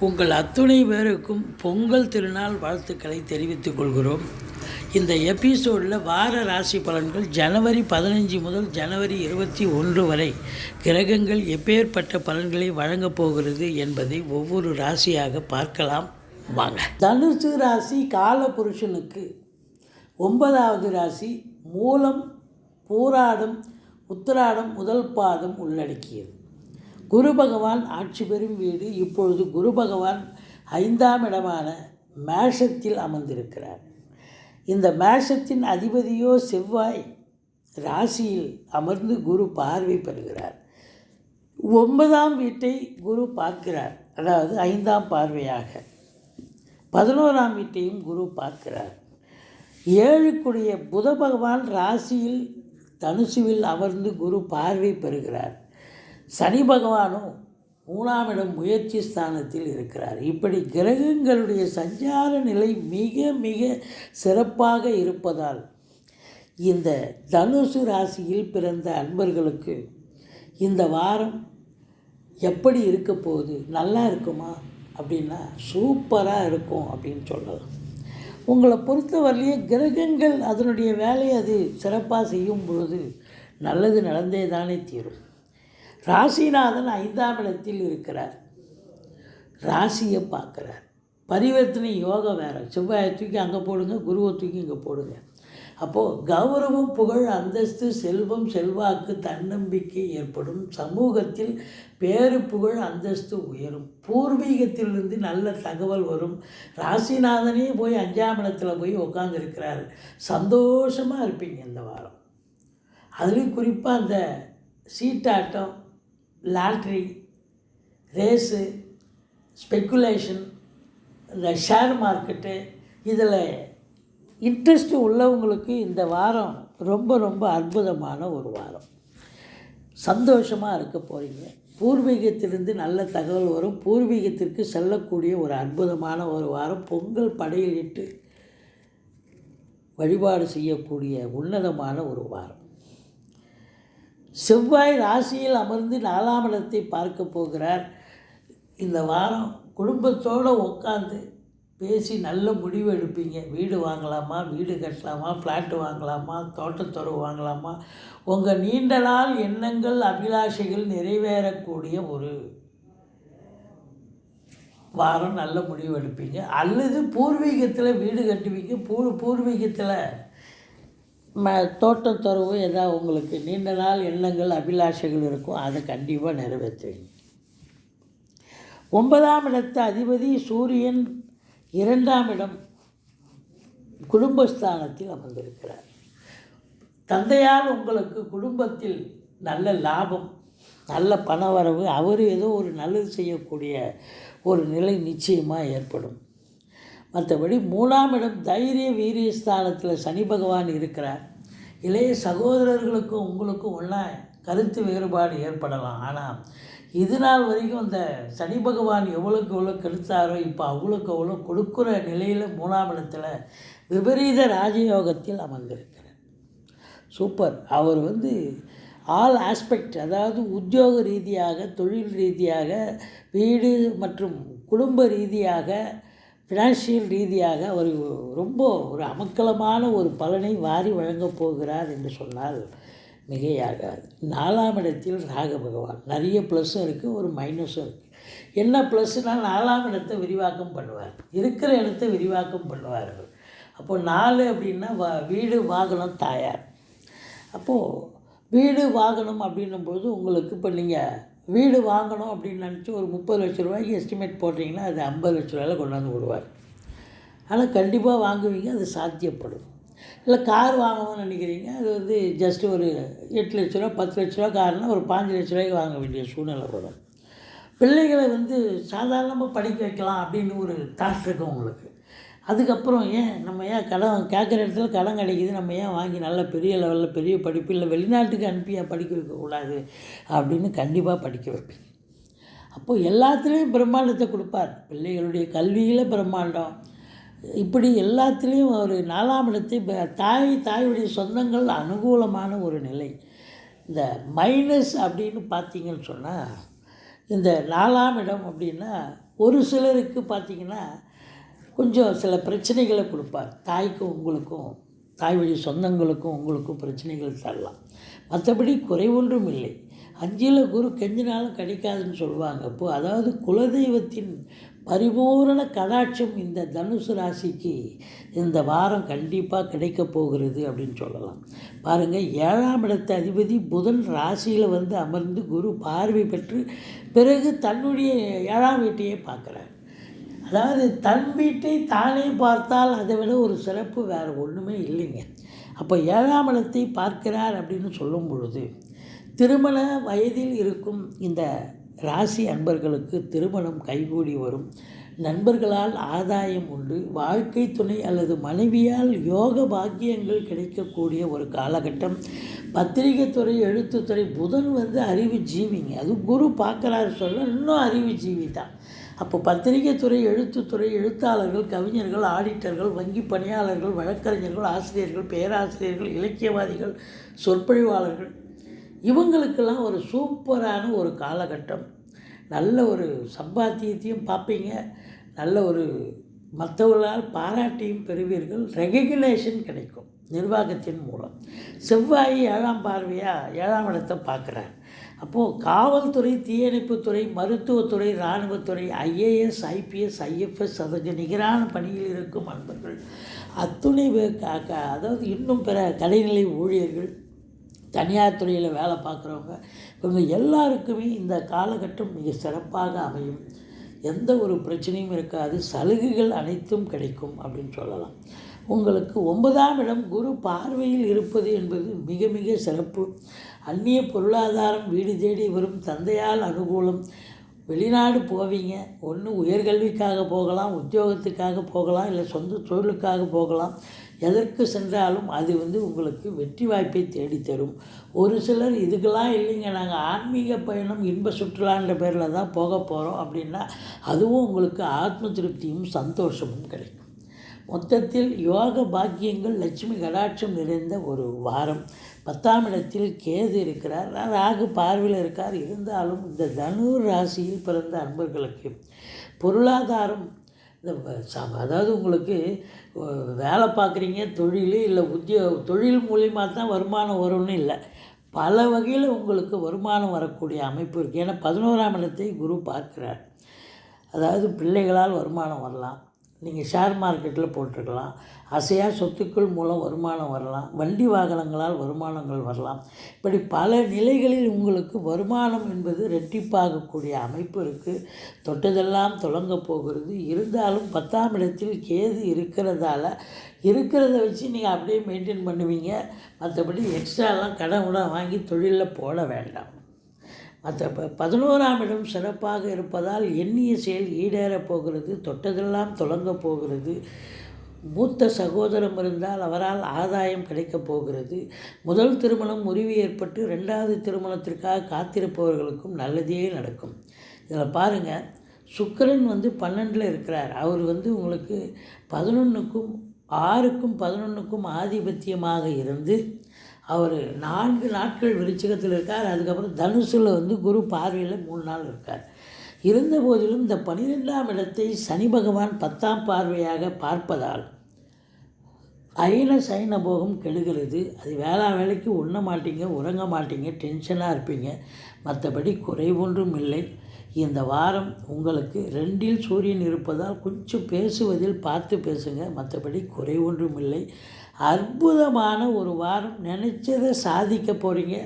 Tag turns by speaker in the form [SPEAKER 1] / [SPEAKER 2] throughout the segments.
[SPEAKER 1] உங்கள் அத்துணை பேருக்கும் பொங்கல் திருநாள் வாழ்த்துக்களை தெரிவித்துக் கொள்கிறோம். இந்த எபிசோடில் வார ராசி பலன்கள் ஜனவரி பதினஞ்சு முதல் ஜனவரி இருபத்தி ஒன்று வரை கிரகங்கள் எப்பேற்பட்ட பலன்களை வழங்கப் போகிறது என்பதை ஒவ்வொரு ராசியாக பார்க்கலாம். வாங்க. தனுசு ராசி காலபுருஷனுக்கு ஒன்பதாவது ராசி மூலம் போராடும் உத்திராடம் முதல் பாதம் உள்ளடக்கியது. குரு பகவான் ஆட்சி பெறும் வீடு இப்பொழுது குரு பகவான் ஐந்தாம் இடமான மேஷத்தில் அமர்ந்திருக்கிறார். இந்த மேஷத்தின் அதிபதியோ செவ்வாய் ராசியில் அமர்ந்து குரு பார்வை பெறுகிறார். ஒன்பதாம் வீட்டை குரு பார்க்கிறார். அதாவது ஐந்தாம் பார்வையாக பதினோராம் வீட்டையும் குரு பார்க்கிறார். ஏழுக்குடைய புத பகவான் ராசியில் தனுசுவில் அமர்ந்து குரு பார்வை பெறுகிறார். சனி பகவானும் மூணாமிடம் முயற்சி ஸ்தானத்தில் இருக்கிறார். இப்படி கிரகங்களுடைய சஞ்சார நிலை மிக மிக சிறப்பாக இருப்பதால் இந்த தனுசு ராசியில் பிறந்த அன்பர்களுக்கு இந்த வாரம் எப்படி இருக்க போகுது? நல்லா இருக்குமா? அப்படின்னா சூப்பராக இருக்கும் அப்படின்னு சொல்லலாம். உங்களை பொறுத்தவரையிலேயே கிரகங்கள் அதனுடைய வேலையை அது சிறப்பாக செய்யும் பொழுது நல்லது நடந்தே தானே தீரும். ராசிநாதன் ஐந்தாம் இடத்தில் இருக்கிறார். ராசியை பார்க்குறார். பரிவர்த்தனை யோகா வேறு. செவ்வாயை தூக்கி அங்கே போடுங்க குருவை தூக்கி இங்கே போடுங்க. அப்போது கௌரவம் புகழ் அந்தஸ்து செல்வம் செல்வாக்கு தன்னம்பிக்கை ஏற்படும். சமூகத்தில் பேரு புகழ் அந்தஸ்து உயரும். பூர்வீகத்திலிருந்து நல்ல தகவல் வரும். ராசிநாதனே போய் அஞ்சாம் இடத்துல போய் உட்காந்துருக்கிறார் சந்தோஷமாக இருப்பீங்க இந்த வாரம். அதுலேயும் குறிப்பாக அந்த சீட்டாட்டம் லாட்ரி ரேஸு ஸ்பெக்குலேஷன் இந்த ஷேர் மார்க்கெட்டு இதில் இன்ட்ரெஸ்ட்டு உள்ளவங்களுக்கு இந்த வாரம் ரொம்ப ரொம்ப அற்புதமான ஒரு வாரம். சந்தோஷமாக இருக்க போகிறீங்க பூர்வீகத்திலிருந்து நல்ல தகவல் வரும். பூர்வீகத்திற்கு செல்லக்கூடிய ஒரு அற்புதமான ஒரு வாரம். பொங்கல் படையிலிட்டு வழிபாடு செய்யக்கூடிய உன்னதமான ஒரு வாரம். செவ்வாய் ராசியில் அமர்ந்து நாலாம் இடத்தை பார்க்க போகிறார். இந்த வாரம் குடும்பத்தோடு உட்காந்து பேசி நல்ல முடிவு எடுப்பீங்க. வீடு வாங்கலாமா? வீடு கட்டலாமா? ஃப்ளாட்டு வாங்கலாமா? தோட்டத்துறவு வாங்கலாமா? உங்கள் நீண்ட நாள் எண்ணங்கள் அபிலாஷைகள் நிறைவேறக்கூடிய ஒரு வாரம் நல்ல முடிவு எடுப்பீங்க. அல்லது பூர்வீகத்தில் வீடு கட்டுவீங்க. பூ பூர்வீகத்தில் ம தோட்டத்துறவு ஏதாவது உங்களுக்கு நீண்ட நாள் எண்ணங்கள் அபிலாஷைகள் இருக்கும் அதை கண்டிப்பாக நிறைவேற்றுவீங்க ஒன்பதாம் இடத்து அதிபதி சூரியன் இரண்டாம் இடம் குடும்பஸ்தானத்தில் அமர்ந்திருக்கிறார். தந்தையால் உங்களுக்கு குடும்பத்தில் நல்ல லாபம் நல்ல பணவரவு அவர் ஏதோ ஒரு நல்லது செய்யக்கூடிய ஒரு நிலை நிச்சயமாக ஏற்படும். மற்றபடி மூணாம் இடம் தைரிய வீரிய ஸ்தானத்தில் சனி பகவான் இருக்கிறார். இளைய சகோதரர்களுக்கும் உங்களுக்கும் ஒன்றா கருத்து வேறுபாடு ஏற்படலாம். ஆனால் இது நாள் வரைக்கும் இந்த சனி பகவான் எவ்வளோக்கு எவ்வளோ கெடுத்தாரோ இப்போ அவ்வளோக்கு அவ்வளோ கொடுக்குற நிலையில் மூணாம் இடத்துல விபரீத ராஜயோகத்தில் அமர்ந்திருக்கிறார். சூப்பர். அவர் வந்து ஆல் ஆஸ்பெக்ட் அதாவது உத்தியோக ரீதியாக தொழில் ரீதியாக வீடு மற்றும் குடும்ப ரீதியாக ஃபினான்ஷியல் ரீதியாக அவர் ரொம்ப ஒரு அமக்கலமான ஒரு பலனை வாரி வழங்கப் போகிறார் என்று சொன்னால் மிகையாகாது. நாலாம் இடத்தில் ராக பகவான். நிறைய ப்ளஸ்ஸும் இருக்குது ஒரு மைனஸும் இருக்குது என்ன ப்ளஸ்னால் நாலாம் இடத்தை விரிவாக்கம் பண்ணுவார். இருக்கிற இடத்த விரிவாக்கம் பண்ணுவார் அப்போ நாலு அப்படின்னா வா வீடு வாகனம் தாயார். அப்போது வீடு வாகனம் அப்படின்னும் பொழுது உங்களுக்கு இப்போ நீங்கள் வீடு வாங்கணும் அப்படின்னு நினச்சி ஒரு முப்பது லட்ச ரூபாய்க்கு எஸ்டிமேட் போட்டிங்கன்னா அது ஐம்பது லட்ச ரூபாயில் கொண்டாந்து விடுவார். ஆனால் கண்டிப்பாக வாங்குவீங்க அது சாத்தியப்படும். இல்லை கார் வாங்கணும்னு நினைக்கிறீங்க அது வந்து ஜஸ்ட்டு ஒரு எட்டு லட்ச ரூபா பத்து லட்ச ரூபா கார்னால் ஒரு பாஞ்சு லட்ச ரூபாய்க்கு வாங்க வேண்டிய சூழ்நிலை வரும். பிள்ளைகளை வந்து சாதாரணமாக படிக்க வைக்கலாம் அப்படின்னு ஒரு தாட் இருக்கும் உங்களுக்கு. அதுக்கப்புறம் ஏன் நம்ம ஏன் கடன் கேட்குற இடத்துல கடன் கிடைக்கிது நம்ம ஏன் வாங்கி நல்ல பெரிய லெவலில் பெரிய படிப்பு இல்லை வெளிநாட்டுக்கு அனுப்பி ஏன் படிக்க வைக்கக்கூடாது அப்படின்னு கண்டிப்பாக படிக்க வைப்பேன். அப்போது எல்லாத்துலேயும் பிரம்மாண்டத்தை கொடுப்பார். பிள்ளைகளுடைய கல்வியில் பிரம்மாண்டம். இப்படி எல்லாத்துலேயும் ஒரு நாலாம் இடத்தை தாய் தாயுடைய சொந்தங்கள் அனுகூலமான ஒரு நிலை. இந்த மைனஸ் அப்படின்னு பார்த்தீங்கன்னு சொன்னால் இந்த நாலாம் இடம் அப்படின்னா ஒரு சிலருக்கு பார்த்தீங்கன்னா கொஞ்சம் சில பிரச்சனைகளை கொடுப்பார். தாய்க்கும் உங்களுக்கும் தாய் வழி சொந்தங்களுக்கும் உங்களுக்கும் பிரச்சனைகள் தரலாம். மற்றபடி குறைவொன்றும் இல்லை. அஞ்சில் குரு கெஞ்சினாலும் கிடைக்காதுன்னு சொல்லுவாங்க. அப்போது அதாவது குலதெய்வத்தின் பரிபூரண கடாட்சம் இந்த தனுசு ராசிக்கு இந்த வாரம் கண்டிப்பாக கிடைக்க போகிறது அப்படின்னு சொல்லலாம். பாருங்கள் ஏழாம் இடத்து அதிபதி புதன் ராசியில் வந்து அமர்ந்து குரு பார்வை பெற்று பிறகு தன்னுடைய ஏழாம் வீட்டையே பார்க்குறார். அதாவது தன் வீட்டை தானே பார்த்தால் அதை விட ஒரு சிறப்பு வேறு ஒன்றுமே இல்லைங்க. அப்போ ஏழாம் இடத்தை பார்க்கிறார் அப்படின்னு சொல்லும் பொழுது திருமண வயதில் இருக்கும் இந்த ராசி அன்பர்களுக்கு திருமணம் கைகூடி வரும். நண்பர்களால் ஆதாயம் உண்டு. வாழ்க்கை துணை அல்லது மனைவியால் யோக பாக்கியங்கள் கிடைக்கக்கூடிய ஒரு காலகட்டம். பத்திரிகை துறை எழுத்துத்துறை புதன் வந்து அறிவு ஜீவிங்க அது குரு பார்க்குறாரு சொல்ல இன்னும் அறிவு ஜீவி தான். அப்போ பத்திரிகைத்துறை எழுத்துத்துறை எழுத்தாளர்கள் கவிஞர்கள் ஆடிட்டர்கள் வங்கி பணியாளர்கள் வழக்கறிஞர்கள் ஆசிரியர்கள் பேராசிரியர்கள் இலக்கியவாதிகள் சொற்பொழிவாளர்கள். இவங்களுக்கெல்லாம் ஒரு சூப்பரான ஒரு காலகட்டம். நல்ல ஒரு சம்பாத்தியத்தையும் பார்ப்பீங்க. நல்ல ஒரு மற்றவர்களால் பாராட்டியும் பெறுவீர்கள். ரெகக்னேஷன் கிடைக்கும் நிர்வாகத்தின் மூலம். செவ்வாய் ஏழாம் பார்வையாக ஏழாம் இடத்தை பார்க்குறார். அப்போது காவல்துறை தீயணைப்புத்துறை மருத்துவத்துறை இராணுவத்துறை ஐஏஎஸ் ஐபிஎஸ் ஐஎஃப்எஸ் அதற்கு நிகரான பணியில் இருக்கும் அன்பர்கள். அத்துணை அதாவது இன்னும் பிற கலைநிலை ஊழியர்கள் தனியார் துறையில் வேலை பார்க்குறவங்க இவங்க எல்லாருக்குமே இந்த காலகட்டம் மிக சிறப்பாக அமையும். எந்த ஒரு பிரச்சனையும் இருக்காது. சலுகைகள் அனைத்தும் கிடைக்கும் அப்படின்னு சொல்லலாம். உங்களுக்கு ஒன்பதாம் இடம் குரு பார்வையில் இருப்பது என்பது மிக மிக சிறப்பு. அந்நிய பொருளாதாரம் வீடு தேடி வரும் தந்தையால் அனுகூலம். வெளிநாடு போவீங்க. ஒன்று உயர்கல்விக்காக போகலாம் உத்தியோகத்துக்காக போகலாம் இல்லை சொந்த தொழிலுக்காக போகலாம். எதற்கு சென்றாலும் அது வந்து உங்களுக்கு வெற்றி வாய்ப்பை தேடித்தரும் ஒரு சிலர் இதுக்கெல்லாம் இல்லைங்க. நாங்கள் ஆன்மீக பயணம் இன்ப சுற்றுலான்ற பேரில் தான் போக போகிறோம் அப்படின்னா அதுவும் உங்களுக்கு ஆத்ம திருப்தியும் சந்தோஷமும் கிடைக்கும். மொத்தத்தில் யோக பாக்கியங்கள் லட்சுமி கடாட்சம் நிறைந்த ஒரு வாரம். பத்தாம் இடத்தில் கேது இருக்கிறார். ராகு பார்வையில் இருக்கார். இருந்தாலும் இந்த தனுர் ராசியில் பிறந்த அன்பர்களுக்கு பொருளாதாரம் இந்த ச- அதாவது உங்களுக்கு வேலை பார்க்குறீங்க தொழில் இல்லை உத்தியோ தொழில் மூலிமா தான் வருமானம் வரும்னு இல்லை. பல வகையில் உங்களுக்கு வருமானம் வரக்கூடிய அமைப்பு இருக்குது ஏன்னா பதினோராம் இடத்தை குரு பார்க்கிறார். அதாவது பிள்ளைகளால் வருமானம் வரலாம். நீங்கள் ஷேர் மார்க்கெட்டில் போட்டிருக்கலாம். அசையா சொத்துக்கள் மூலம் வருமானம் வரலாம். வண்டி வாகனங்களால் வருமானங்கள் வரலாம். இப்படி பல நிலைகளில் உங்களுக்கு வருமானம் என்பது ரெட்டிப்பாகக்கூடிய அமைப்பு இருக்குது தொட்டதெல்லாம் தொடங்க போகிறது. இருந்தாலும் பத்தாம் இடத்தில் கேது இருக்கிறதால இருக்கிறத வச்சு நீங்கள் அப்படியே மெயின்டைன் பண்ணுவீங்க. மற்றபடி எக்ஸ்ட்ராலாம் கடன் உடன் வாங்கி தொழிலில் போட வேண்டாம். அத்த ப- பதினோராம் இடம் சிறப்பாக இருப்பதால் எண்ணிய செயல் ஈடேறப் போகிறது தொட்டதெல்லாம் தொடங்கப் போகிறது. மூத்த சகோதரம் இருந்தால் அவரால் ஆதாயம் கிடைக்கப் போகிறது. முதல் திருமணம் முறிவு ஏற்பட்டு ரெண்டாவது திருமணத்திற்காக காத்திருப்பவர்களுக்கும் நல்லதே நடக்கும். இதில் பாருங்கள் சுக்கரன் வந்து பன்னெண்டில் இருக்கிறார். அவர் வந்து உங்களுக்கு பதினொன்றுக்கும் ஆறுக்கும் பதினொன்றுக்கும் ஆதிபத்தியமாக இருந்து அவர் நான்கு நாட்கள் விருச்சிகத்தில் இருக்கார். அதுக்கப்புறம் தனுசில் வந்து குரு பார்வையில் மூணு நாள் இருக்கார். இருந்த போதிலும் இந்த பனிரெண்டாம் இடத்தை சனி பகவான் பத்தாம் பார்வையாக பார்ப்பதால் அயன சைன போகம் கெடுகிறது. அது வேளா வேலைக்கு உண்ண மாட்டீங்க உறங்க மாட்டீங்க டென்ஷனாக இருப்பீங்க. மற்றபடி குறைவொன்றும் இல்லை. இந்த வாரம் உங்களுக்கு ரெண்டில் சூரியன் இருப்பதால் கொஞ்சம் பேசுவதில் பார்த்து பேசுங்க. மற்றபடி குறைவொன்றும் இல்லை அற்புதமான ஒரு வாரம் நினச்சதை சாதிக்க போகிறீங்க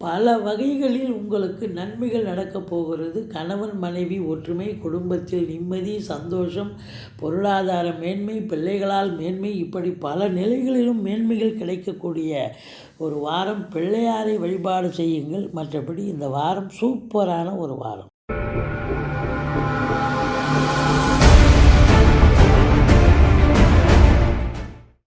[SPEAKER 1] பல வகைகளில் உங்களுக்கு நன்மைகள் நடக்கப் போகிறது. கணவன் மனைவி ஒற்றுமை குடும்பத்தில் நிம்மதி சந்தோஷம் பொருளாதார மேன்மை பிள்ளைகளால் மேன்மை இப்படி பல நிலைகளிலும் மேன்மைகள் கிடைக்கக்கூடிய ஒரு வாரம். பிள்ளையாரை வழிபாடு செய்யுங்கள். மற்றபடி இந்த வாரம் சூப்பரான ஒரு வாரம்.